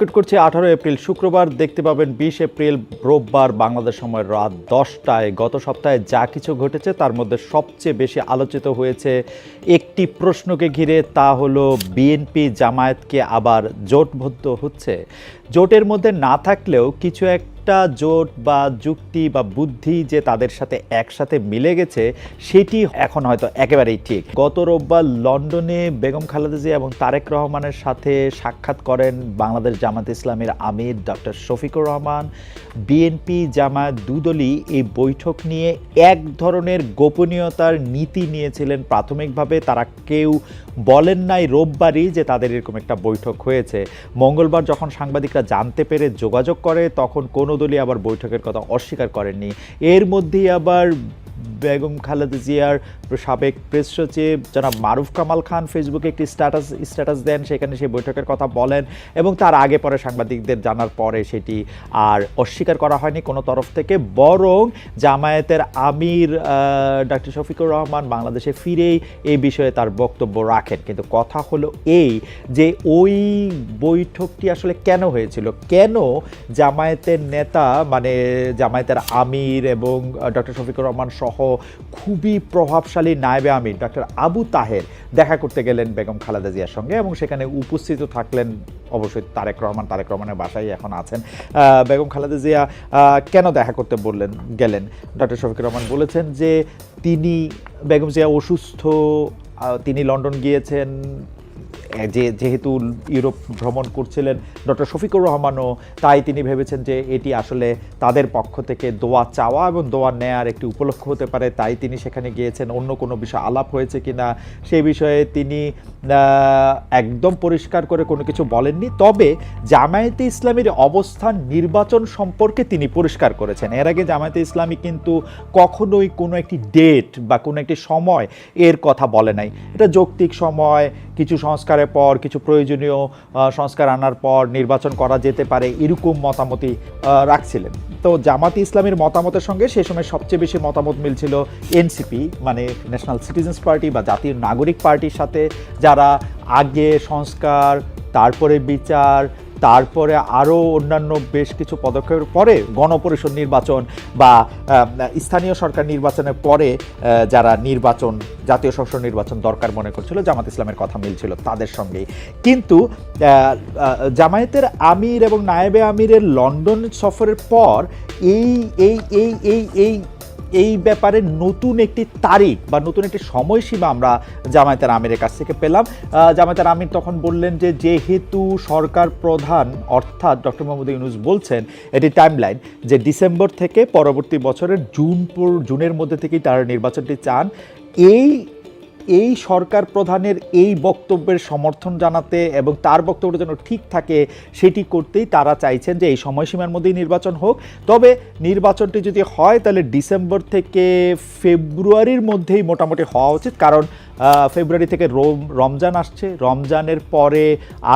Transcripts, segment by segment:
Record করছি আঠারো April শুক্রবার। দেখতে পাবেন বিশ এপ্রিল রোববার বাংলাদেশ সময় রাত দশটায়। গত সপ্তাহে যা কিছু ঘটেছে তার মধ্যে সবচেয়ে বেশি আলোচিত হয়েছে একটি প্রশ্নকে ঘিরে, তা হলো, বিএনপি জামায়াতকে আবার জোটবদ্ধ হচ্ছে? জোটের মধ্যে না থাকলেও কিছু একটা জোট বা যুক্তি বা বুদ্ধি যে তাদের সাথে একসাথে মিলে গেছে, সেটি এখন হয়তো একেবারেই ঠিক। গত রোববার লন্ডনে বেগম খালেদা জিয়া এবং তারেক রহমানের সাথে সাক্ষাৎ করেন বাংলাদেশ জামাত ইসলামের আমির ডক্টর শফিকুর রহমান। বিএনপি জামায়াত দুদলই এই বৈঠক নিয়ে এক ধরনের গোপনীয়তার নীতি নিয়েছিলেন। প্রাথমিকভাবে তারা কেউ বলেন নাই রোববারই যে তাদের এরকম একটা বৈঠক হয়েছে। মঙ্গলবার যখন সাংবাদিকরা জানতে পেরে যোগাযোগ করে, তখন কোনো দলই আবার বৈঠকের কথা অস্বীকার করেননি। এর মধ্যেই আবার বেগম খালেদা জিয়ার সাবেক প্রেস সচিব জনাব মারুফ কামাল খান ফেসবুকে একটি স্ট্যাটাস স্ট্যাটাস দেন, সেখানে সেই বৈঠকের কথা বলেন এবং তার আগে পরে সাংবাদিকদের জানার পরে সেটি আর অস্বীকার করা হয়নি কোনো তরফ থেকে। বরং জামায়াতের আমির ডাক্তার শফিকুর রহমান বাংলাদেশে ফিরেই এই বিষয়ে তার বক্তব্য রাখেন। কিন্তু কথা হলো এই যে ওই বৈঠকটি আসলে কেন হয়েছিল? কেন জামায়াতের নেতা মানে জামায়াতের আমির এবং ডক্টর শফিকুর রহমান সহ খুবই প্রভাবশালী নায়েবে আমির ডক্টর আবু তাহের দেখা করতে গেলেন বেগম খালেদা জিয়ার সঙ্গে এবং সেখানে উপস্থিত থাকলেন অবশ্যই তারেক রহমান। তারেক রহমানের বাসায় এখন আছেন। বেগম খালেদা জিয়া কেন দেখা করতে বললেন, গেলেন? ডক্টর শফিকুর রহমান বলেছেন যে তিনি, বেগম জিয়া অসুস্থ তিনি লন্ডন গিয়েছেন যে, যেহেতু ইউরোপ ভ্রমণ করছিলেন ডক্টর শফিকুর রহমানও, তাই তিনি ভেবেছেন যে এটি আসলে তাদের পক্ষ থেকে দোয়া চাওয়া এবং দোয়া নেয়ার একটি উপলক্ষ হতে পারে। তাই তিনি সেখানে গিয়েছেন। অন্য কোনো বিষয় আলাপ হয়েছে কিনা সেই বিষয়ে তিনি একদম পরিষ্কার করে কোনো কিছু বলেননি। তবে জামায়াতে ইসলামীর অবস্থান নির্বাচন সম্পর্কে তিনি পরিষ্কার করেছেন। এর আগে জামায়াতে ইসলামী কিন্তু কখনোই কোনো একটি ডেট বা কোনো একটি সময় এর কথা বলে নাই। এটা যৌক্তিক সময় কিছু সংস্কারের পর, কিছু প্রয়োজনীয় সংস্কার আনার পর নির্বাচন করা যেতে পারে এরকম মতামতই রাখছিলেন। তো জামাতি ইসলামের মতামতের সঙ্গে সে সময় সবচেয়ে বেশি মতামত মিলছিল এনসিপি মানে ন্যাশনাল সিটিজেন্স পার্টি বা জাতীয় নাগরিক পার্টির সাথে, যারা আগে সংস্কার, তারপরে বিচার তারপরে আরও অন্যান্য বেশ কিছু পদক্ষেপের পরে গণপরিষদ নির্বাচন বা স্থানীয় সরকার নির্বাচনের পরে যারা নির্বাচন, জাতীয় সংসদ নির্বাচন দরকার মনে করছিল, জামাত ইসলামের কথা মিলছিল তাদের সঙ্গেই কিন্তু জামায়াতের আমির এবং নায়েবে আমিরের লন্ডন সফরের পর এই এই এই এই এই এই ব্যাপারে নতুন একটি তারিখ বা নতুন একটি সময়সীমা আমরা জামায়াতের আমিরের কাছ থেকে পেলাম। জামায়াতের আমির তখন বললেন যে, যেহেতু সরকার প্রধান, অর্থাৎ ডক্টর মোহাম্মদ ইউনুস বলছেন, এটি টাইমলাইন যে ডিসেম্বর থেকে পরবর্তী বছরের জুন জুনের মধ্যে থেকেই তারা নির্বাচনটি চান, এই এই সরকার প্রধানের এই বক্তব্যের সমর্থন জানাতে এবং তার বক্তব্যটা যেন ঠিক থাকে, সেটি করতেই তারা চাইছেন যে এই সময়সীমার মধ্যেই নির্বাচন হোক। তবে নির্বাচনটি যদি হয়, তাহলে ডিসেম্বর থেকে ফেব্রুয়ারির মধ্যেই মোটামুটি হওয়া উচিত। কারণ ফেব্রুয়ারি থেকে রোম, রমজান আসছে। রমজানের পরে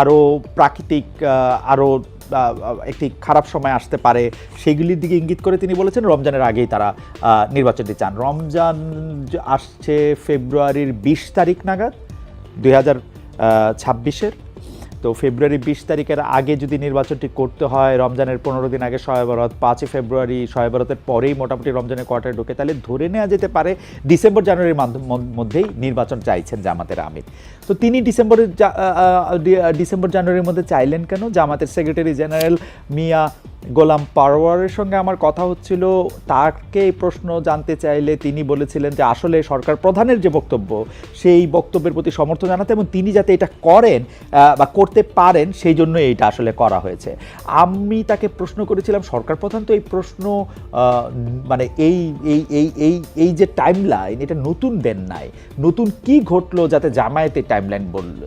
আরও প্রাকৃতিক আরও একটি খারাপ সময় আসতে পারে। সেগুলির দিকে ইঙ্গিত করে তিনি বলেছেন, রমজানের আগেই তারা নির্বাচনটি চান। রমজান আসছে ফেব্রুয়ারির বিশ তারিখ নাগাদ, দুই হাজার ছাব্বিশের। তো ফেব্রুয়ারি বিশ তারিখের আগে যদি নির্বাচনটি করতে হয়, রমজানের পনেরো দিন আগে সহায়বরত পাঁচই ফেব্রুয়ারি সহায়বরতের পরেই মোটামুটি রমজানের কোয়ার্টারে ঢুকে, তাহলে ধরে নেওয়া যেতে পারে ডিসেম্বর জানুয়ারির মাধ্য- মধ্যেই নির্বাচন চাইছেন জামাতের আমির। তো তিনি ডিসেম্বরের ডিসেম্বর জানুয়ারির মধ্যে চাইলেন কেন? জামাতের সেক্রেটারি জেনারেল মিয়া গোলাম পারওয়ারের সঙ্গে আমার কথা হচ্ছিল, তাকে এই প্রশ্ন জানতে চাইলে তিনি বলেছিলেন যে আসলে সরকার প্রধানের যে বক্তব্য, সেই বক্তব্যের প্রতি সমর্থন জানাতে এবং তিনি যাতে এটা করেন বা করতে পারেন, সেই জন্য এইটা আসলে করা হয়েছে। আমি তাকে প্রশ্ন করেছিলাম, সরকার প্রধান তো এই প্রশ্ন মানে এই এই এই এই এই যে টাইম লাইন এটা নতুন দেন নাই। নতুন কি ঘটলো যাতে জামায়াতে টাইম লাইন বলল?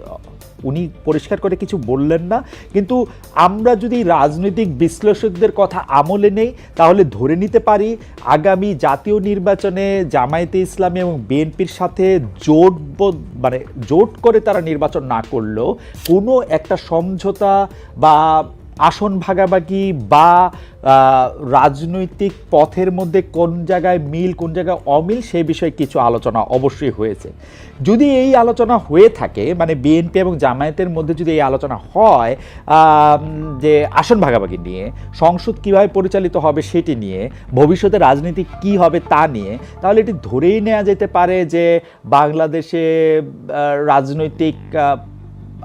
উনি পরিষ্কার করে কিছু বললেন না। কিন্তু আমরা যদি রাজনৈতিক বিশ্লেষকদের কথা আমলে নেই, তাহলে ধরে নিতে পারি আগামী জাতীয় নির্বাচনে জামায়াতে ইসলামী এবং বিএনপির সাথে জোট মানে জোট করে তারা নির্বাচন না করলেও কোনো একটা সমঝোতা বা আসন ভাগাভাগি বা রাজনৈতিক পথের মধ্যে কোন জায়গায় মিল, কোন জায়গায় অমিল, সেই বিষয়ে কিছু আলোচনা অবশ্যই হয়েছে। যদি এই আলোচনা হয়ে থাকে মানে বিএনপি এবং জামায়াতের মধ্যে যদি এই আলোচনা হয় যে আসন ভাগাভাগি নিয়ে, সংসদ কীভাবে পরিচালিত হবে সেটি নিয়ে, ভবিষ্যতে রাজনীতি কি হবে তা নিয়ে, তাহলে এটি ধরেই নেওয়া যেতে পারে যে বাংলাদেশে রাজনৈতিক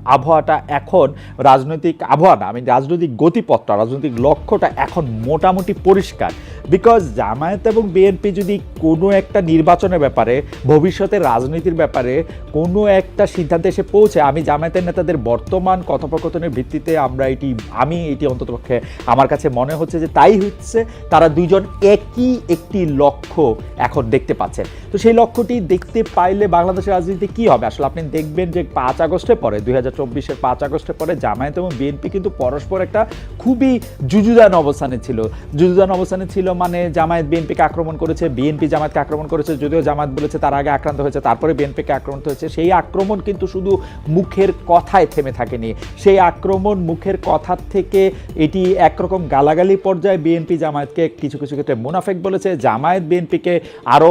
আবহাওয়াটা এখন রাজনৈতিক আবহাওয়াটা আমি রাজনৈতিক গতিপথটা রাজনৈতিক লক্ষ্যটা এখন মোটামুটি পরিষ্কার। বিকজ জামায়াত এবং বিএনপি যদি কোনো একটা নির্বাচনের ব্যাপারে ভবিষ্যতে রাজনীতির ব্যাপারে কোনো একটা সিদ্ধান্তে এসে পৌঁছে, আমি জামায়াতের নেতাদের বর্তমান কথোপকথনের ভিত্তিতে আমরা এটি, আমি এটি অন্ততপক্ষে আমার কাছে মনে হচ্ছে যে তাই হচ্ছে, তারা দুইজন একই একটি লক্ষ্য এখন দেখতে পাচ্ছেন তো সেই লক্ষ্যটি দেখতে পাইলে বাংলাদেশের রাজনীতি কি হবে? আসলে আপনি দেখবেন যে পাঁচ আগস্টের পরে, দুই হাজার চব্বিশের পাঁচ আগস্টের পরে জামায়াত এবং বিএনপি কিন্তু পরস্পর একটা খুবই যুযুদান অবস্থানে ছিল। যুযুদান অবস্থানে ছিল মানে জামায়াত বিএনপিকে আক্রমণ করেছে, বিএনপি জামায়াতকে আক্রমণ করেছে, যদিও জামায়াত বলেছে তার আগে আক্রান্ত হয়েছে, তারপরে বিএনপিকে আক্রান্ত হয়েছে। সেই আক্রমণ কিন্তু শুধু মুখের কথায় থেমে থাকেনি। সেই আক্রমণ মুখের কথার থেকে এটি একরকম গালাগালি পর্যায়ে বিএনপি জামায়াতকে কিছু কিছু ক্ষেত্রে মুনাফেক বলেছে। জামায়াত বিএনপিকে আরও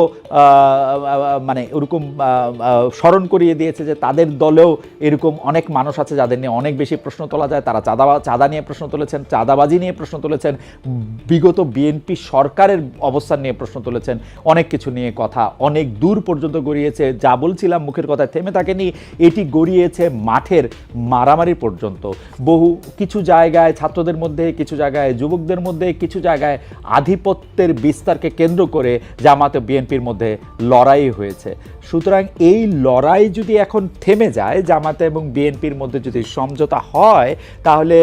মানে ওরকম স্মরণ করিয়ে দিয়েছে যে তাদের দলেও এরকম অনেক মানুষ আছে যাদের নিয়ে অনেক বেশি প্রশ্ন তোলা যায়। তারা চাঁদা চাঁদা নিয়ে প্রশ্ন তুলেছেন, চাঁদাবাজি নিয়ে প্রশ্ন তুলেছেন। বিগত বিএনপি সরকারের অবস্থান নিয়ে প্রশ্ন তুলেছেন। অনেক কিছু নিয়ে কথা, অনেক দূর পর্যন্ত গড়িয়েছে। যা বলছিলাম মুখের কথায় থেমে থাকেনি, এটি গড়িয়েছে মাঠের মারামারি পর্যন্ত। বহু, কিছু জায়গায় ছাত্রদের মধ্যে, কিছু জায়গায় যুবকদের মধ্যে, কিছু জায়গায় আধিপত্যের বিস্তারকে কেন্দ্র করে জামাতে বিএনপির মধ্যে লড়াই হয়েছে। সুতরাং এই লড়াই যদি এখন থেমে যায়, জামাতে এবং বিএনপির মধ্যে যদি সমঝোতা হয়, তাহলে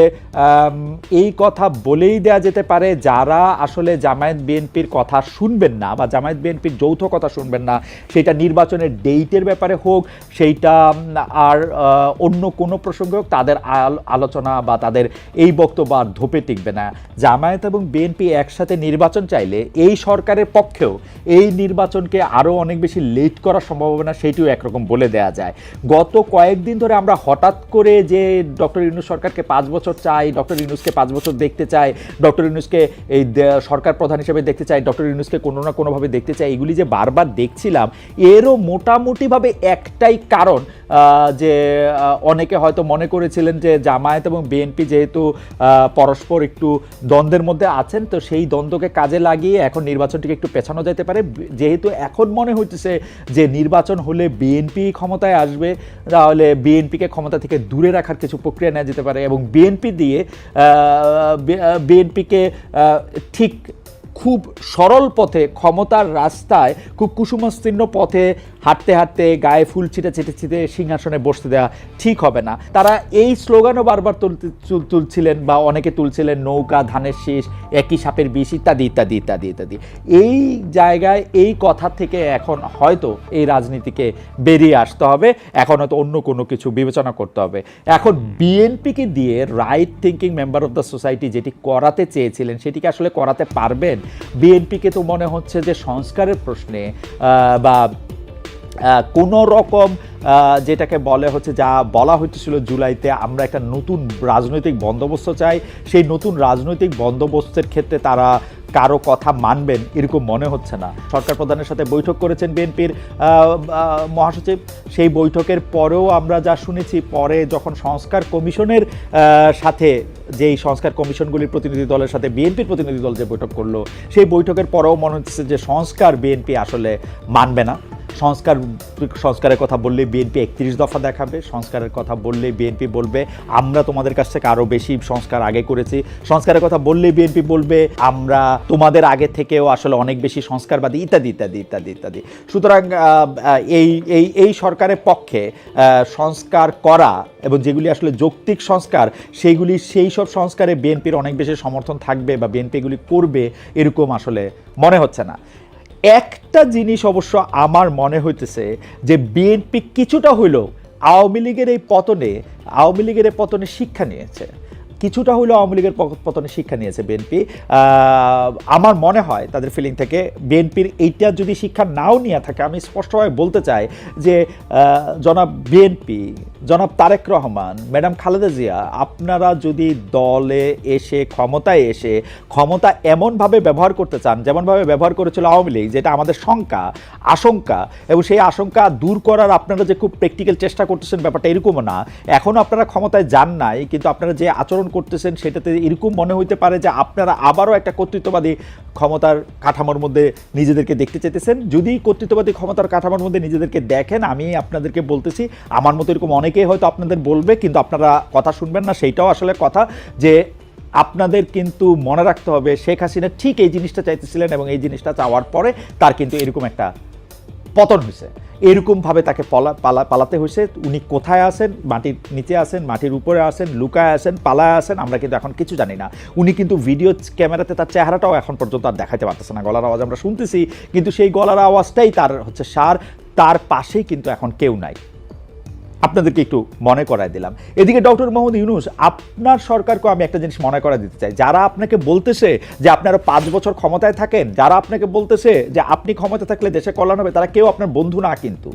এই কথা বলেই দেওয়া যেতে পারে যারা আসলে জামায়াত বিএনপির কথা শুনবেন না বা জামায়াত বিএনপির যৌথ কথা শুনবেন না, সেটা নির্বাচনের ডেটের ব্যাপারে হোক, সেইটা আর অন্য কোনো প্রসঙ্গে হোক, তাদের আলোচনা বা তাদের এই বক্তব্য আর ধোপে টিকবে না। জামায়াত এবং বিএনপি একসাথে নির্বাচন চাইলে এই সরকারের পক্ষেও এই নির্বাচনকে আরও অনেক বেশি লেট করার সম্ভাবনা সেটিও একরকম বলে দেওয়া যায়। গত কয়েকদিন ধরে আমরা হঠাৎ করে যে ডক্টর ইউনুস সরকারকে পাঁচ বছর চাই, ডক্টর ইউনুসকে পাঁচ বছর দেখতে চাই, ডক্টর ইউনুসকে এই সরকার প্রধান হিসেবে দেখতে চাই, ডক্টর ইউনুসকে কোনো না কোনোভাবে দেখতে চাই, এগুলি যে বারবার দেখছিলাম, এরও মোটামুটিভাবে একটাই কারণ যে অনেকে হয়তো মনে করেছিলেন যে জামায়াত এবং বিএনপি যেহেতু পরস্পর একটু দ্বন্দ্বের মধ্যে আছেন, তো সেই দ্বন্দ্বকে কাজে লাগিয়ে এখন নির্বাচনটিকে একটু পেছানো যেতে পারে। যেহেতু এখন মনে হইতেছে যে নির্বাচন হলে বিএনপি ক্ষমতায় আসবে, তাহলে বিএনপিকে ক্ষমতা থেকে দূরে রাখার কিছু প্রক্রিয়া নেওয়া যেতে পারে এবং বিএনপি দিয়ে বিএনপিকে ঠিক খুব সরল পথে ক্ষমতার রাস্তায় খুব কুসুমস্তীর্ণ পথে হাঁটতে হাঁটতে গায়ে ফুল ছিটে ছিটে ছিটে সিংহাসনে বসতে দেওয়া ঠিক হবে না। তারা এই স্লোগানও বারবার তুলছিলেন বা অনেকে তুলছিলেন নৌকা, ধানের শীষ, একই সাপের বিষ ইত্যাদি ইত্যাদি ইত্যাদি ইত্যাদি। এই জায়গায় এই কথা থেকে এখন হয়তো এই রাজনীতিকে বেরিয়ে আসতে হবে। এখন হয়তো অন্য কোনো কিছু বিবেচনা করতে হবে। এখন বিএনপিকে দিয়ে right thinking member of the society যেটি করাতে চেয়েছিলেন, সেটিকে আসলে করাতে পারবেন? বিএনপিকে তো মনে হচ্ছে যে সংস্কারের প্রশ্নে বা কোনো রকম যেটাকে বলে হচ্ছে যা বলা হচ্ছিল জুলাইতে, আমরা একটা নতুন রাজনৈতিক বন্দোবস্ত চাই। সেই নতুন রাজনৈতিক বন্দোবস্তের ক্ষেত্রে তারা কারও কথা মানবেন এরকম মনে হচ্ছে না। সরকার প্রধানের সাথে বৈঠক করেছেন বিএনপির মহাসচিব। সেই বৈঠকের পরেও আমরা যা শুনেছি, পরে যখন সংস্কার কমিশনের সাথে যেই সংস্কার কমিশনগুলির প্রতিনিধি দলের সাথে বিএনপির প্রতিনিধি দল যে বৈঠক করল, সেই বৈঠকের পরেও মনে হচ্ছে যে সংস্কার বিএনপি আসলে মানবে না। সংস্কার, সংস্কারের কথা বললে বিএনপি একত্রিশ দফা দেখাবে, সংস্কারের কথা বললে বিএনপি বলবে, আমরা তোমাদের কাছ থেকে আরও বেশি সংস্কার আগে করেছি। সংস্কারের কথা বললে বিএনপি বলবে, আমরা তোমাদের আগে থেকেও আসলে অনেক বেশি সংস্কারবাদী, ইত্যাদি ইত্যাদি ইত্যাদি ইত্যাদি। সুতরাং এই এই এই সরকারের পক্ষে সংস্কার করা এবং যেগুলি আসলে যৌক্তিক সংস্কার সেইগুলি সেই সব সংস্কারে বিএনপির অনেক বেশি সমর্থন থাকবে বা বিএনপি এগুলি করবে, এরকম আসলে মনে হচ্ছে না। একটা জিনিস অবশ্য আমার মনে হইতেছে যে বিএনপি কিছুটা হইলেও আওয়ামী লীগের এই পতনে, আওয়ামী লীগের এই পতনে শিক্ষা নিয়েছে। কিছুটা হলেও আওয়ামী লীগের পতনে শিক্ষা নিয়েছে বিএনপি। আমার মনে হয় তাদের ফিলিং থেকে বিএনপির এইটা যদি শিক্ষা নাও নিয়ে থাকে, আমি স্পষ্টভাবে বলতে চাই যে জনাব বিএনপি, জনাব তারেক রহমান, ম্যাডাম খালেদা জিয়া, আপনারা যদি দলে এসে, ক্ষমতায় এসে ক্ষমতা এমনভাবে ব্যবহার করতে চান, যেমনভাবে ব্যবহার করেছিল আওয়ামী লীগ, যেটা আমাদের শঙ্কা, আশঙ্কা, এবং সেই আশঙ্কা দূর করার আপনারা যে খুব প্র্যাকটিক্যাল চেষ্টা করতেছেন ব্যাপারটা এরকমও না। এখনও আপনারা ক্ষমতায় যান নাই, কিন্তু আপনারা যে আচরণ করতেছেন, সেটাতে এরকম মনে হইতে পারে যে আপনারা আবারও একটা কর্তৃত্ববাদী ক্ষমতার কাঠামোর মধ্যে নিজেদেরকে দেখতে চাইতেছেন। যদি কর্তৃত্ববাদী ক্ষমতার কাঠামোর মধ্যে নিজেদেরকে দেখেন, আমি আপনাদেরকে বলতেছি, আমার মতো এরকম অনেকেই হয়তো আপনাদের বলবে, কিন্তু আপনারা কথা শুনবেন না, সেইটাও আসলে কথা যে আপনাদের কিন্তু মনে রাখতে হবে, শেখ হাসিনা ঠিক এই জিনিসটা চাইতেছিলেন এবং এই জিনিসটা চাওয়ার পরে তার কিন্তু এরকম একটা পতন হয়েছে। এরকমভাবে তাকে পলা পালা পালাতে হয়েছে। উনি কোথায় আছেন? মাটির নিচে আছেন, মাটির উপরে আছেন, লুকায় আছেন, পালায় আছেন, আমরা কিন্তু এখন কিছু জানি না। উনি কিন্তু ভিডিও ক্যামেরাতে তার চেহারাটাও এখন পর্যন্ত আর দেখাতে পারতেছে না। গলার আওয়াজ আমরা শুনতেছি, কিন্তু সেই গলার আওয়াজটাই তার হচ্ছে সার। তার পাশেই কিন্তু এখন কেউ নাই। আপনাদেরকে একটু মনে করায় দিলাম। এদিকে ডক্টর মোহাম্মদ ইউনুস, আপনার সরকারকে আমি একটা জিনিস মনে করা দিতে চাই। যারা আপনাকে বলতেছে যে আপনারা পাঁচ বছর ক্ষমতায় থাকেন, যারা আপনাকে বলতেছে যে আপনি ক্ষমতা থাকলে দেশে কল্যাণ হবে, তারা কেউ আপনার বন্ধু না কিন্তু।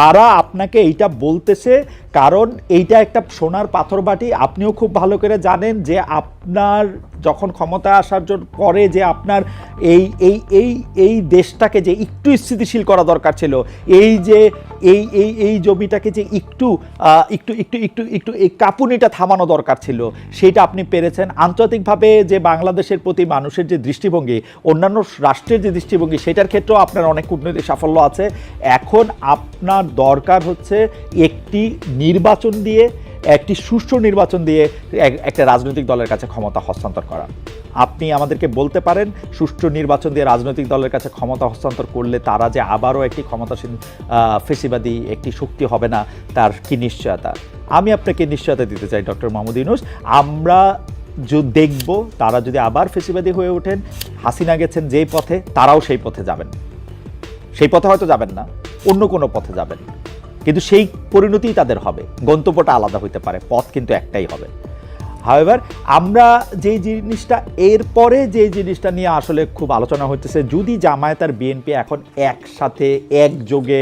তারা আপনাকে এইটা বলতেছে কারণ এইটা একটা সোনার পাথর বাটি। আপনিও খুব ভালো করে জানেন যে আপনার যখন ক্ষমতায় আসার জন্য পরে যে আপনার এই এই এই এই দেশটাকে যে একটু স্থিতিশীল করা দরকার ছিল, এই যে, এই এই এই জমিটাকে যে একটু একটু একটু একটু একটু এই কাঁপুনিটা থামানো দরকার ছিল, সেটা আপনি পেরেছেন। আন্তর্জাতিকভাবে যে বাংলাদেশের প্রতি মানুষের যে দৃষ্টিভঙ্গি, অন্যান্য রাষ্ট্রের যে দৃষ্টিভঙ্গি, সেটার ক্ষেত্রেও আপনার অনেক কূটনৈতিক সাফল্য আছে। এখন আপনার দরকার হচ্ছে একটি নির্বাচন দিয়ে, একটি সুষ্ঠু নির্বাচন দিয়ে এক- একটা রাজনৈতিক দলের কাছে ক্ষমতা হস্তান্তর করা। আপনি আমাদেরকে বলতে পারেন, সুষ্ঠু নির্বাচন দিয়ে রাজনৈতিক দলের কাছে ক্ষমতা হস্তান্তর করলে তারা যে আবারও একটি ক্ষমতাসীন ফেসিবাদী একটি শক্তি হবে না, তার কি নিশ্চয়তা? আমি আপনাকে নিশ্চয়তা দিতে চাই, ডক্টর মাহমুদ ইউনুস। আমরা দেখব, তারা যদি আবার ফেসিবাদী হয়ে ওঠেন, হাসিনা গেছেন যেই পথে, তারাও সেই পথে যাবেন। সেই পথে হয়তো যাবেন না, অন্য কোনো পথে যাবেন। কিন্তু সেই পরিণতিই তাদের হবে। গন্তব্যটা আলাদা হইতে পারে, পথ কিন্তু একটাই হবে। হাওয়েভার আমরা যে জিনিসটা, এরপরে যে জিনিসটা নিয়ে আসলে খুব আলোচনা হচ্ছে যদি জামায়াত আর বিএনপি এখন একসাথে একযোগে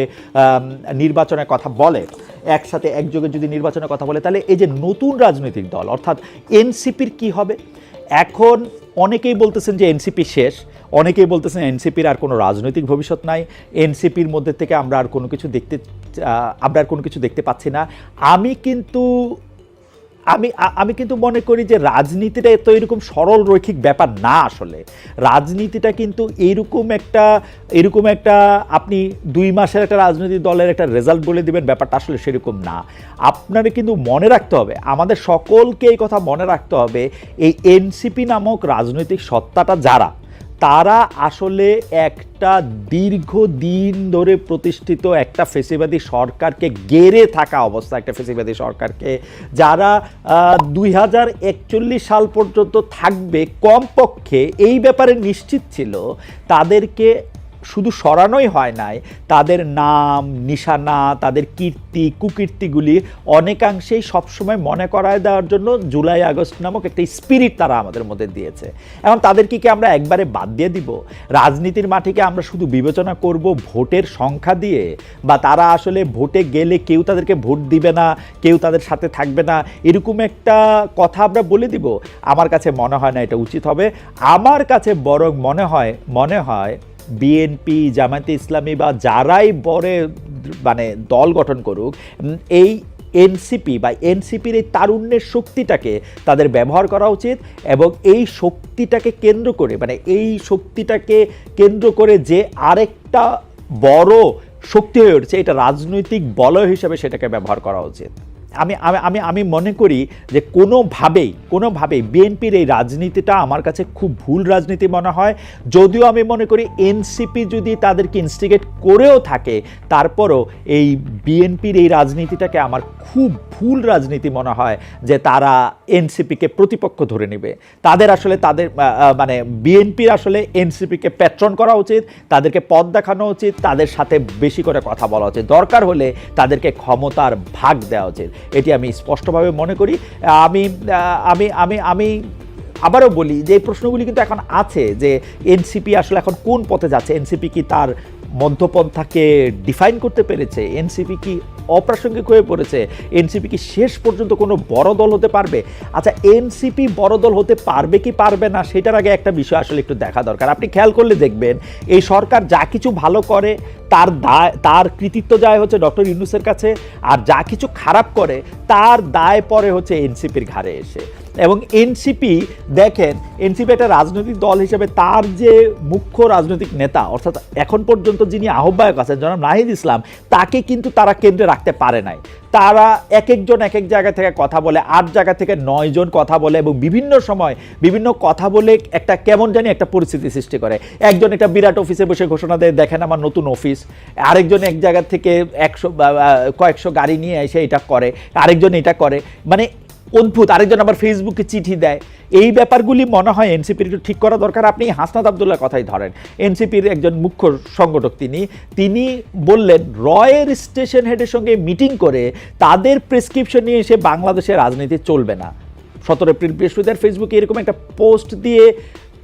নির্বাচনের কথা বলে, একসাথে একযোগে যদি নির্বাচনের কথা বলে, তাহলে এই যে নতুন রাজনৈতিক দল, অর্থাৎ এনসিপির কি হবে? এখন অনেকেই বলতেছেন যে এনসিপি শেষ, অনেকেই বলতেছেন এনসিপির আর কোনো রাজনৈতিক ভবিষ্যৎ নাই, এনসিপির মধ্যে থেকে আমরা আর কোনো কিছু দেখতে আমরা কোনো কিছু দেখতে পাচ্ছি না। আমি কিন্তু, আমি আমি কিন্তু মনে করি যে রাজনীতিটা এত এরকম সরল রৈখিক ব্যাপার না আসলে। রাজনীতিটা কিন্তু এরকম একটা এরকম একটা আপনি দুই মাসের একটা রাজনৈতিক দলের একটা রেজাল্ট বলে দিবেন, ব্যাপারটা আসলে সেরকম না। আপনারা কিন্তু মনে রাখতে হবে, আমাদের সকলকে এই কথা মনে রাখতে হবে, এই এনসিপি নামক রাজনৈতিক সত্তাটা যারা তারা আসলে একটা দীর্ঘদিন ধরে প্রতিষ্ঠিত একটা ফেসিবাদী সরকারকে গেড়ে থাকা অবস্থা, একটা ফেসিবাদী সরকারকে, যারা দুই হাজার একচল্লিশ সাল পর্যন্ত থাকবে, কমপক্ষে এই ব্যাপারে নিশ্চিত ছিল, তাদেরকে শুধু সরানোই হয় নাই, তাদের নাম, নিশানা, তাদের কীর্তি, কুকীর্তিগুলি অনেকাংশেই সবসময় মনে করায় দেওয়ার জন্য জুলাই আগস্ট নামক একটা স্পিরিট তারা আমাদের মধ্যে দিয়েছে। এখন তাদেরকে কি আমরা একবারে বাদ দিয়ে দিব? রাজনীতির মাঠে আমরা শুধু বিবেচনা করব ভোটের সংখ্যা দিয়ে? বা তারা আসলে ভোটে গেলে কেউ তাদেরকে ভোট দিবে না, কেউ তাদের সাথে থাকবে না? এরকম একটা কথা আমরা বলে দিব। আমার কাছে মনে হয় না এটা উচিত হবে। আমার কাছে বরং মনে হয় মনে হয় বিএনপি, জামায়াতে ইসলামী বা যারাই বড়ে মানে দল গঠন করুক এই এনসিপি বা এনসিপির এই তারুণ্যের শক্তিটাকে তাদের ব্যবহার করা উচিত এবং এই শক্তিটাকে কেন্দ্র করে মানে এই শক্তিটাকে কেন্দ্র করে যে আরেকটা বড় শক্তি হয়ে উঠছে, এটা রাজনৈতিক বলয় হিসাবে সেটাকে ব্যবহার করা উচিত। আমি আমি আমি মনে করি যে কোনোভাবেই কোনোভাবেই বিএনপির এই রাজনীতিটা আমার কাছে খুব ভুল রাজনীতি মনে হয়। যদিও আমি মনে করি এনসিপি যদি তাদেরকে ইনস্টিগেট করেও থাকে, তারপরও এই বিএনপির এই রাজনীতিটাকে আমার খুব ভুল রাজনীতি মনে হয় যে তারা এনসিপিকে প্রতিপক্ষ ধরে নেবে। তাদের আসলে তাদের মানে বিএনপির আসলে এনসিপিকে প্যাট্রন করা উচিত, তাদেরকে পথ দেখানো উচিত, তাদের সাথে বেশি করে কথা বলা উচিত। দরকার হলে তাদেরকে ক্ষমতার ভাগ দেওয়া উচিত। এটি আমি স্পষ্টভাবে মনে করি। আমি আমি আমি আমি আবারও বলি যে এই প্রশ্নগুলি কিন্তু এখন আছে যে এনসিপি আসলে এখন কোন পথে যাচ্ছে? এনসিপি কি তার মধ্যপন্থাকে ডিফাইন করতে পেরেছে? এনসিপি কি অপ্রাসঙ্গিক হয়ে পড়েছে। এনসিপি কি শেষ পর্যন্ত কোনো বড় দল হতে পারবে? আচ্ছা এনসিপি বড় দল হতে পারবে কি পারবে না, সেটার আগে একটা বিষয় আসলে একটু দেখা দরকার। আপনি খেয়াল করলে দেখবেন, এই সরকার যা কিছু ভালো করে, তার দায়, তার কৃতিত্ব যায় হচ্ছে ডক্টর ইউনুসের কাছে, আর যা কিছু খারাপ করে, তার দায় পরে হচ্ছে এনসিপির ঘাড়ে এসে। এবং এনসিপি দেখেন এনসিপি একটা রাজনৈতিক দল হিসেবে তার যে মুখ্য রাজনৈতিক নেতা, অর্থাৎ এখন পর্যন্ত যিনি আহ্বায়ক আছেন, জনাব নাহিদ ইসলাম, তাকে কিন্তু তারা কেন্দ্রে রাখতে পারে নাই। তারা এক একজন এক এক জায়গা থেকে কথা বলে, আট জায়গা থেকে নয় জন কথা বলে এবং বিভিন্ন সময় বিভিন্ন কথা বলে একটা কেমন জানি একটা পরিস্থিতি সৃষ্টি করে। একজন একটা বিরাট অফিসে বসে ঘোষণা দেয়, দেখেন আমার নতুন অফিস। আরেকজন এক জায়গা থেকে একশো কয়েকশো গাড়ি নিয়ে এসে এটা করে, আরেকজন এটা করে। মানে অদ্ভুত, আরেকজন আবার ফেসবুকে চিঠি দেয়। এই ব্যাপারগুলি মনে হয় এনসিপির একটু ঠিক করা দরকার। আপনি হাসনাত আবদুল্লাহ কথাই ধরেন। এনসিপির একজন মুখ্য সংগঠক তিনি তিনি বললেন, রয়ের স্টেশন হেডের সঙ্গে মিটিং করে তাদের প্রেসক্রিপশন নিয়ে এসে বাংলাদেশের রাজনীতি চলবে না। সতেরো এপ্রিল বৃহস্পতিবার ফেসবুকে এরকম একটা পোস্ট দিয়ে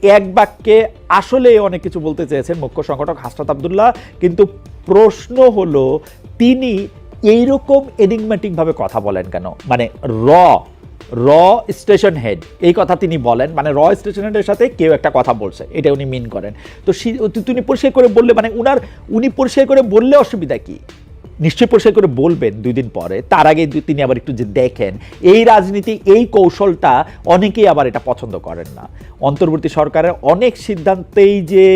এক বাক্যে আসলে অনেক কিছু বলতে চেয়েছেন মুখ্য সংগঠক হাসনাত আবদুল্লাহ। কিন্তু প্রশ্ন হলো, তিনি এইরকম এনিগম্যাটিকভাবে কথা বলেন কেন? মানে র র স্টেশন হেড, এই কথা তিনি বলেন। মানে র স্টেশন হেডের সাথে কেউ একটা কথা বলছে, এটা উনি মিন করেন। তো তিনি পরিষ্কার করে বললে মানে উনার, উনি পরিষ্কার করে বললে অসুবিধা কি? নিশ্চয়ই পরিষ্কার করে বলবেন দুই দিন পরে, তার আগে তিনি আবার একটু যে দেখেন, এই রাজনীতি, এই কৌশলটা অনেকেই আবার এটা পছন্দ করেন না। অন্তর্বর্তী সরকারের অনেক সিদ্ধান্তেই যে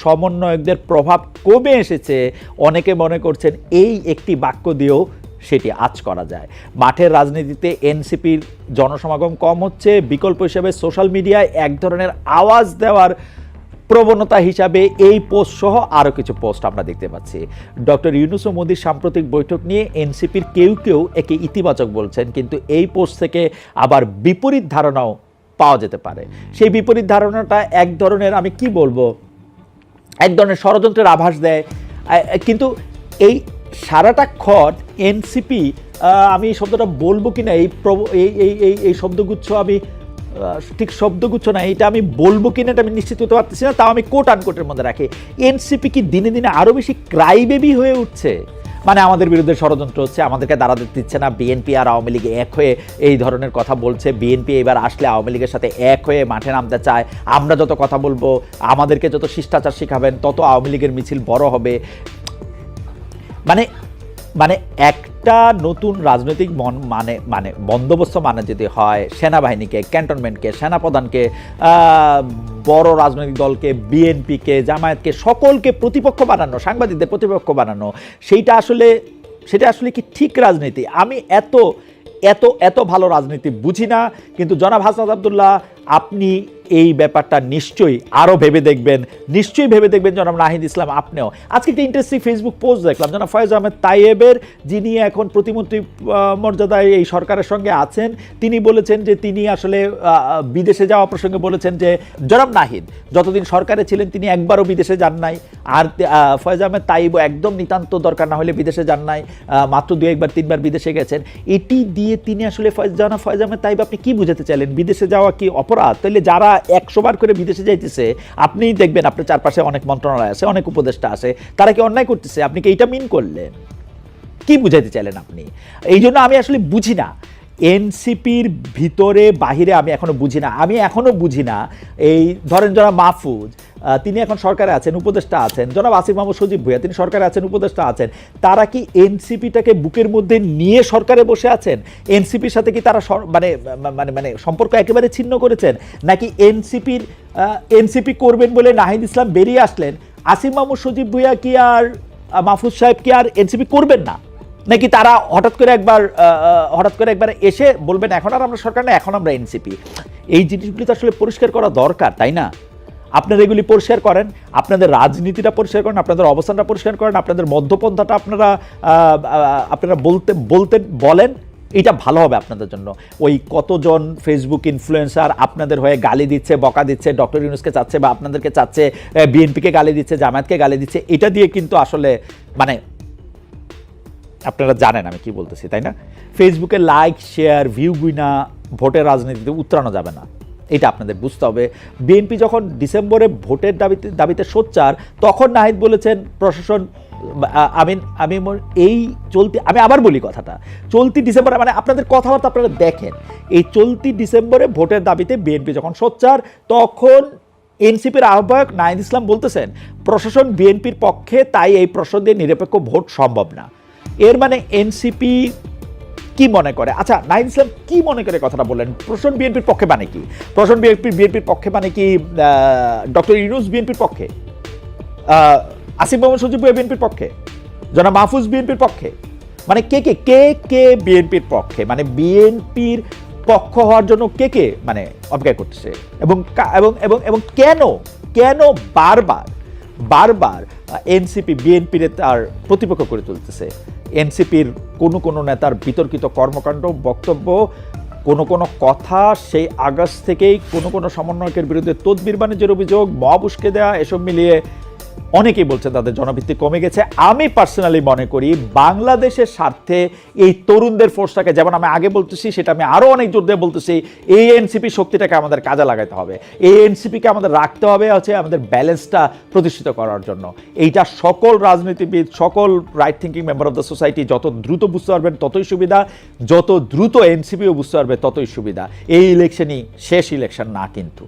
সমন্বয়কদের প্রভাব কমে এসেছে, অনেকে মনে করছেন এই একটি বাক্য দিয়েও সেটি আজ করা যায়। মাঠের রাজনীতিতে এনসিপির জনসমাগম কম হচ্ছে। বিকল্প হিসেবে সোশ্যাল মিডিয়ায় এক ধরনের আওয়াজ দেওয়ার প্রবণতা হিসাবে এই পোস্ট সহ আরও কিছু পোস্ট আমরা দেখতে পাচ্ছি। ডক্টর ইউনুস মোদীর সাম্প্রতিক বৈঠক নিয়ে এনসিপির কেউ কেউ একে ইতিবাচক বলছেন, কিন্তু এই পোস্ট থেকে আবার বিপরীত ধারণাও পাওয়া যেতে পারে। সেই বিপরীত ধারণাটা এক ধরনের, আমি কি বলব, এক ধরনের ষড়যন্ত্রের আভাস দেয়। কিন্তু এই সারাটা খট এনসিপি আমি এই শব্দটা বলব কি না এই এই এই এই শব্দগুচ্ছ আমি ঠিক শব্দগুচ্ছ না এটা আমি বলব কিনা এটা আমি নিশ্চিত হতে পারতেছি না, তাও আমি কোট আনকোটের মধ্যে রাখি। এনসিপি কি দিনে দিনে আরও বেশি ক্রাইবেবি হয়ে উঠছে? মানে আমাদের বিরুদ্ধে ষড়যন্ত্র হচ্ছে, আমাদেরকে দাঁড়াতে দিচ্ছে না, বিএনপি আর আওয়ামী লীগ এক হয়ে এই ধরনের কথা বলছে, বিএনপি এবার আসলে আওয়ামী লীগের সাথে এক হয়ে মাঠে নামতে চায়, আমরা যত কথা বলব, আমাদেরকে যত শিষ্টাচার শেখাবেন, তত আওয়ামী লীগের মিছিল বড় হবে। মানে মানে একটা নতুন রাজনৈতিক মন মানে মানে বন্দোবস্ত মানে যদি হয়, সেনাবাহিনীকে, ক্যান্টনমেন্টকে, সেনাপ্রধানকে বড় রাজনৈতিক দলকে, বিএনপিকে, জামায়াতকে, সকলকে প্রতিপক্ষ বানানো, সাংবাদিকদের প্রতিপক্ষ বানানো, সেইটা আসলে, সেটা আসলে কি ঠিক রাজনীতি? আমি এত এত এত ভালো রাজনীতি বুঝি না, কিন্তু জনাব হাসান আবদুল্লাহ, আপনি এই ব্যাপারটা নিশ্চয়ই আরও ভেবে দেখবেন। নিশ্চয়ই ভেবে দেখবেন, জনাব নাহিদ ইসলাম, আপনিও। আজকে একটা ইন্টারেস্টিং ফেসবুক পোস্ট দেখলাম, জনাব ফয়েজ আহমেদ তাইয়েবের, যিনি এখন প্রতিমন্ত্রী মর্যাদায় এই সরকারের সঙ্গে আছেন, তিনি বলেছেন যে তিনি আসলে বিদেশে যাওয়া প্রসঙ্গে বলেছেন যে, জনাব নাহিদ, যতদিন সরকারে ছিলেন, তিনি একবারও বিদেশে যান নাই। আর ফয়েজ আহমেদ তাইব একদম নিতান্ত দরকার না হলে বিদেশে যান নাই। মাত্র দু একবার, তিনবার বিদেশে গেছেন। এটি দিয়ে তিনি আসলে ফয়েজ জানা ফয়েজ আহমেদ তাইব, আপনি কি বুঝাতে চাইলেন? বিদেশে যাওয়া কি অপরাধ? তাহলে যারা একশো বার করে বিদেশে যাইতেছে আপনি দেখবেন আপনার চারপাশে অনেক মন্ত্রণালয় আছে, অনেক উপদেষ্টা আছে, তারা কি অন্যায় করতেছে? আপনি কি এইটা মিন করলেন? কি বুঝাইতে চাইলেন আপনি? এই জন্য আমি আসলে বুঝি না। এনসিপির ভিতরে, বাহিরে আমি এখনও বুঝি না। আমি এখনও বুঝি না, এই ধরেন যারা মাহফুজ তিনি এখন সরকারে আছেন, উপদেষ্টা আছেন। জনাব আসিফ মাহমুদ সজীব ভুইয়া, তিনি সরকারে আছেন, উপদেষ্টা আছেন। তারা কি এনসিপিটাকে বুকের মধ্যে নিয়ে সরকারে বসে আছেন? এনসিপির সাথে কি তারা মানে মানে মানে সম্পর্ক একেবারে ছিন্ন করেছেন? নাকি এনসিপির এনসিপি করবেন বলে নাহিদ ইসলাম বেরিয়ে আসলেন? আসিফ মাহমুদ সজীব ভুইয়া কি আর মাহফুজ সাহেব কি আর এনসিপি করবেন না? নাকি তারা হঠাৎ করে একবার হঠাৎ করে একবার এসে বলবেন, এখন আর আমরা সরকার না, এখন আমরা এনসিপি এই জিনিসগুলি তো আসলে পরিষ্কার করা দরকার, তাই না? আপনারা এগুলি পরিষ্কার করেন, আপনাদের রাজনীতিটা পরিষ্কার করেন, আপনাদের অবস্থানটা পরিষ্কার করেন, আপনাদের মধ্যপন্থাটা আপনারা আপনারা বলতে বলতে, বলেন, এটা ভালো হবে আপনাদের জন্য। ওই কতজন ফেসবুক ইনফ্লুয়েন্সার আপনাদের হয়ে গালি দিচ্ছে, বকা দিচ্ছে, ডক্টর ইউনুসকে চাচ্ছে বা আপনাদেরকে চাচ্ছে বিএনপিকে গালি দিচ্ছে, জামায়াতকে গালি দিচ্ছে, এটা দিয়ে কিন্তু আসলে মানে আপনারা জানেন আমি কি বলতেছি, তাই না? ফেসবুকে লাইক শেয়ার ভিউ গুইনা, ভোটের রাজনীতিতে উত্তরানো যাবে না। এটা আপনাদের বুঝতে হবে। বিএনপি যখন ডিসেম্বরে ভোটের দাবিতে দাবিতে সোচ্চার, তখন নাহিদ বলেছেন, প্রশাসন আমি আমি এই চলতি, আমি আবার বলি কথাটা। চলতি ডিসেম্বরে মানে আপনাদের কথাবার্তা আপনারা দেখেন। এই চলতি ডিসেম্বরে ভোটের দাবিতে বিএনপি যখন সোচ্চার, তখন এনসিপির আহ্বায়ক নাহিদ ইসলাম বলতেছেন, প্রশাসন বিএনপির পক্ষে তাই এই প্রশ্ন দিয়ে নিরপেক্ষ ভোট সম্ভব না। এর মানে এনসিপি কি মনে করে? আচ্ছা নাহিদ ইসলাম কি মনে করে কথাটা বললেন? প্রশাসন বিএনপির পক্ষে মানে কি? প্রশাসন বিএনপি, বিএনপির পক্ষে মানে কি ডক্টর ইউনুস বিএনপির পক্ষে? আসিফ মোহাম্মদ সজিব বিএনপির পক্ষে? জনাব মাহফুজ বিএনপির পক্ষে? মানে কে কে কে কে বিএনপির পক্ষে? মানে বিএনপির পক্ষ হওয়ার জন্য কে কে মানে অপেক্ষা করতেছে? এবং এবং এবং এবং কেন কেন বারবার বারবার এনসিপি বিএনপির তার প্রতিপক্ষ করে তুলতেছে? এনসিপির কোনো কোনো নেতার বিতর্কিত কর্মকাণ্ড, বক্তব্য, কোনো কোনো কথা সেই আগস্ট থেকেই কোনো কোনো সমন্বয়কের বিরুদ্ধে তদবির বাণিজ্যের অভিযোগ মহাবুষকে দেয়া, এসব মিলিয়ে অনেকেই বলছে তাদের জনভিত্তি কমে গেছে। আমি পার্সোনালি মনে করি বাংলাদেশের স্বার্থে এই তরুণদের ফোর্সটাকে যেমন আমি আগে বলতেছি, সেটা আমি আরও অনেক জোর দিয়ে বলতেছি, এই এনসিপি শক্তিটাকে আমাদের কাজে লাগাতে হবে। এই এনসিপিকে আমাদের রাখতে হবে হচ্ছে আমাদের ব্যালেন্সটা প্রতিষ্ঠিত করার জন্য। এইটা সকল রাজনীতিবিদ, সকল right thinking member of the society যত দ্রুত বুঝতে পারবেন ততই সুবিধা, যত দ্রুত এনসিপিও বুঝতে পারবে ততই সুবিধা। এই ইলেকশনই শেষ ইলেকশন না কিন্তু।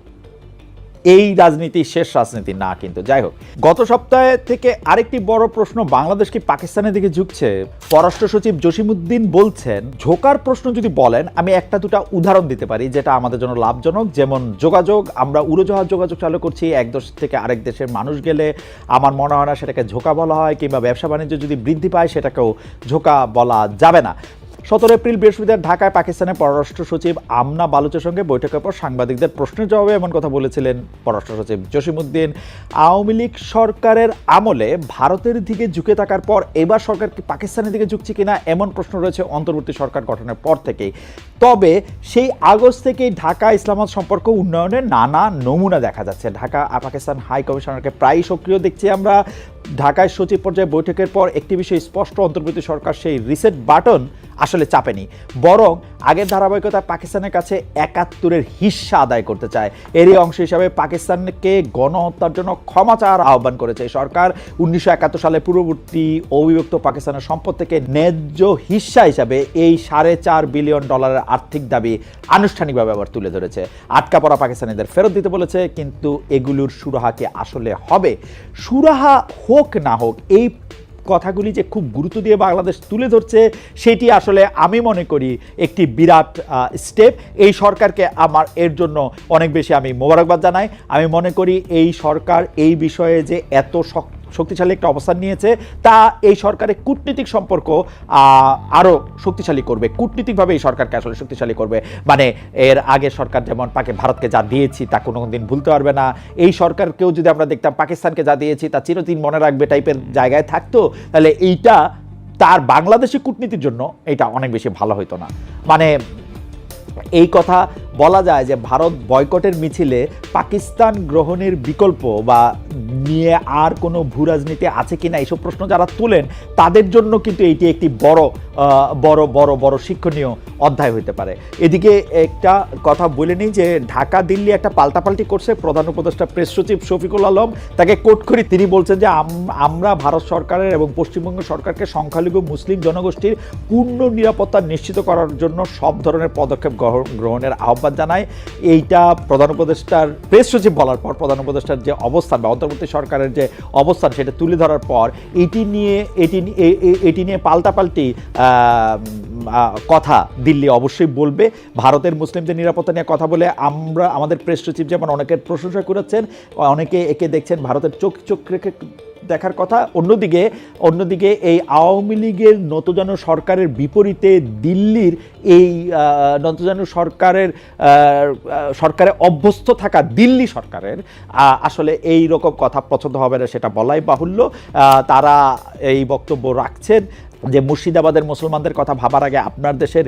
এই রাজনীতি শেষ রাজনীতি না কিন্তু। যাই হোক, গত সপ্তাহে থেকে আরেকটি বড় প্রশ্ন বাংলাদেশ কি পাকিস্তানের দিকে ঝুঁকছে? পররাষ্ট্র সচিব জসিমুদ্দিন বলছেন, ঝোকার প্রশ্ন যদি বলেন, আমি একটা দুটা উদাহরণ দিতে পারি, যেটা আমাদের জন্য লাভজনক। যেমন, যোগাযোগ, আমরা উড়োজাহাজ যোগাযোগ চালু করছি, এক দেশ থেকে আরেক দেশের মানুষ গেলে আমার মনে হয় না সেটাকে ঝোঁকা বলা হয়, কিংবা ব্যবসা বাণিজ্য যদি বৃদ্ধি পায়, সেটাকেও ঝোঁকা বলা যাবে না। সতেরো এপ্রিল বৃহস্পতিবার ঢাকায় পাকিস্তানের পররাষ্ট্র সচিব আমনা বালুচের সঙ্গে বৈঠকের পর সাংবাদিকদের প্রশ্নের জবাবে এমন কথা বলেছিলেন পররাষ্ট্র সচিব। জসিমুদ্দিন আওয়ামী লীগ সরকারের আমলে ভারতের দিকে ঝুঁকে থাকার পর এবার সরকার কি পাকিস্তানের দিকে ঝুঁকছে কিনা এমন প্রশ্ন রয়েছে অন্তর্বর্তী সরকার গঠনের পর থেকেই। তবে সেই আগস্ট থেকেই ঢাকা ইসলামাবাদ সম্পর্ক উন্নয়নের নানা নমুনা দেখা যাচ্ছে। ঢাকা পাকিস্তান হাই কমিশনারকে প্রায়ই সক্রিয় দেখছি আমরা। ঢাকায় সচিব পর্যায়ে বৈঠকের পর একটি বিষয় স্পষ্ট অন্তর্বর্তী সরকার সেই রিসেট বাটন আসলে চাপেনি, বরং আগের ধারাবাহিকতা পাকিস্তানের কাছে একাত্তরের হিস্সা আদায় করতে চায়। এরই অংশ হিসাবে পাকিস্তানকে গণহত্যার জন্য ক্ষমা চাওয়ার আহ্বান করেছে সরকার। উনিশশো একাত্তর সালে পূর্ববর্তী অবিভক্ত পাকিস্তানের সম্পদ থেকে ন্যায্য হিস্সা হিসাবে এই সাড়ে চার বিলিয়ন ডলারের আর্থিক দাবি আনুষ্ঠানিকভাবে আবার তুলে ধরেছে। আটকা পড়া পাকিস্তানিদের ফেরত দিতে বলেছে, কিন্তু এগুলোর সুরাহা কি আসলে হবে? সুরাহা হোক না হোক, এই কথাগুলি যে খুব গুরুত্ব দিয়ে বাংলাদেশ তুলে ধরছে, সেটি আসলে আমি মনে করি একটি বিরাট স্টেপ এই সরকারকে আমার, এর জন্য অনেক বেশি আমি মোবারকবাদ জানাই। আমি মনে করি এই সরকার এই বিষয়ে যে এত শক্ত শক্তিশালী একটা অবস্থান নিয়েছে, তা এই সরকারের কূটনীতিক সম্পর্ক আরও শক্তিশালী করবে। কূটনীতিকভাবে এই সরকারকে আসলে শক্তিশালী করবে। মানে এর আগে সরকার যেমন পাকে ভারতকে যা দিয়েছি, তা কোনো দিন ভুলতে পারবে না। এই সরকারকেও যদি আমরা দেখতাম, পাকিস্তানকে যা দিয়েছি, তা চিরদিন মনে রাখবে টাইপের জায়গায় থাকতো, তাহলে এইটা তার বাংলাদেশি কূটনীতির জন্য এটা অনেক বেশি ভালো হতো না। মানে এই কথা বলা যায় যে ভারত বয়কটের মিছিলে পাকিস্তান গ্রহণের বিকল্প বা নিয়ে আর কোনো ভূ রাজনীতি আছে কিনা এইসব প্রশ্ন যারা তোলেন, তাদের জন্য কিন্তু এটি একটি বড় বড় বড় বড় শিক্ষণীয় অধ্যায় হতে পারে। এদিকে একটা কথা বলে নিই যে ঢাকা, দিল্লি একটা পাল্টাপাল্টি করছে, প্রধান উপদেষ্টা প্রেস সচিব শফিকুল আলম। তাকে কোট করে তিনি বলছেন যে আম- আমরা ভারত সরকারের এবং পশ্চিমবঙ্গ সরকারকে সংখ্যালঘু মুসলিম জনগোষ্ঠীর পূর্ণ নিরাপত্তা নিশ্চিত করার জন্য সব ধরনের পদক্ষেপ গ্রহ- গ্রহণের আহ্বান জানায় এইটা প্রধান উপদেষ্টার, প্রেস সচিব বলার পর প্রধান উপদেষ্টার যে অবস্থান বা অন্তর্বর্তী সরকারের যে অবস্থান সেটা তুলে ধরার পর এটি নিয়ে, এটি এটি নিয়ে পাল্টাপাল্টি কথা দিল্লি অবশ্যই বলবে। ভারতের মুসলিমদের নিরাপত্তা নিয়ে কথা বলে আমরা, আমাদের প্রেস সচিব যেমন অনেকের প্রশংসা করেছেন, অনেকে একে দেখছেন ভারতের চোখ চোখ রেখে দেখার কথা, অন্যদিকে অন্যদিকে এই আওয়ামী লীগের নতজানু সরকারের বিপরীতে দিল্লির এই নতজানু সরকারের সরকারে অভ্যস্ত থাকা দিল্লি সরকারের আসলে এই রকম কথা পছন্দ হবে না সেটা বলাই বাহুল্য। তারা এই বক্তব্য রাখছেন। যে মুর্শিদাবাদের মুসলমানদের কথা ভাবার আগে আপনার দেশের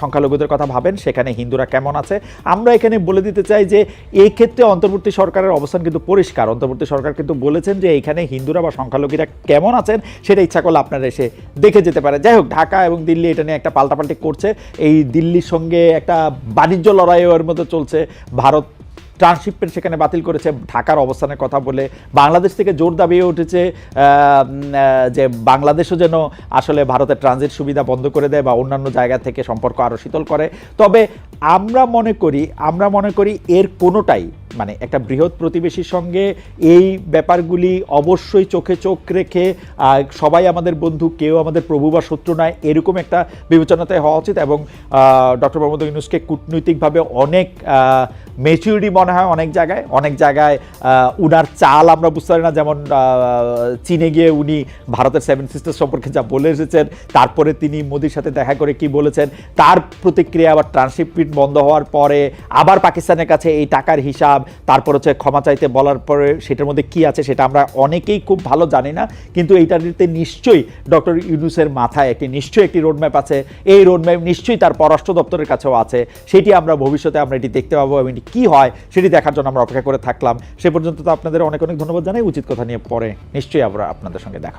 সংখ্যালঘুদের কথা ভাবেন, সেখানে হিন্দুরা কেমন আছে? আমরা এখানে বলে দিতে চাই যে এই ক্ষেত্রে অন্তর্বর্তী সরকারের অবস্থান কিন্তু পরিষ্কার। অন্তর্বর্তী সরকার কিন্তু বলেছেন যে এখানে হিন্দুরা বা সংখ্যালঘুরা কেমন আছেন সেটা ইচ্ছা করলে আপনারা এসে দেখে যেতে পারে যাই হোক, ঢাকা এবং দিল্লি এটা নিয়ে একটা পাল্টাপাল্টি করছে। এই দিল্লির সঙ্গে একটা বাণিজ্য লড়াইও এর মধ্যে চলছে। ভারত ট্রান্সশিপমেন্ট সেখানে বাতিল করেছে, ঢাকার অবস্থানের কথা বলে বাংলাদেশ থেকে জোর দাবি উঠেছে যে বাংলাদেশও যেন আসলে ভারতের ট্রানজিট সুবিধা বন্ধ করে দেয় বা অন্যান্য জায়গা থেকে সম্পর্ক আরও শীতল করে। তবে আমরা মনে করি, আমরা মনে করি এর কোনোটাই মানে একটা বৃহৎ প্রতিবেশীর সঙ্গে এই ব্যাপারগুলি অবশ্যই চোখে চোখ রেখে সবাই আমাদের বন্ধু, কেউ আমাদের প্রভু বা শত্রু নয়, এরকম একটা বিবেচনাতে হওয়া উচিত এবং ডক্টর মোহাম্মদ ইউনুসকে কূটনৈতিকভাবে অনেক মেচুরিটি মনে হয় অনেক জায়গায় অনেক জায়গায় উনার চাল আমরা বুঝতে পারি না, যেমন চীনে গিয়ে উনি ভারতের সেভেন সিস্টার সম্পর্কে যা বলে এসেছেন, তারপরে তিনি মোদির সাথে দেখা করে কি বলেছেন, তার প্রতিক্রিয়া আবার ট্রান্সশিপমেন্ট বন্ধ হওয়ার পরে আবার পাকিস্তানের কাছে এই টাকার হিসাব তারপর হচ্ছে ক্ষমা চাইতে বলার পরে সেটার মধ্যে কি আছে সেটা আমরা অনেকেই খুব ভালো জানি না, কিন্তু এইটাতে নিশ্চয়ই ডক্টর ইউনুসের মাথায় একটি, নিশ্চয়ই একটি রোডম্যাপ আছে। এই রোডম্যাপ নিশ্চয়ই তার পররাষ্ট্র দপ্তরের কাছেও আছে। সেটি আমরা ভবিষ্যতে আমরা এটি দেখতে পাবো এবং কী হয় সেটি দেখার জন্য আমরা অপেক্ষা করে থাকলাম। সে পর্যন্ত তো আপনাদের অনেক অনেক ধন্যবাদ জানাই। উচিত কথা নিয়ে পরে নিশ্চয়ই আমরা আপনাদের সঙ্গে দেখা।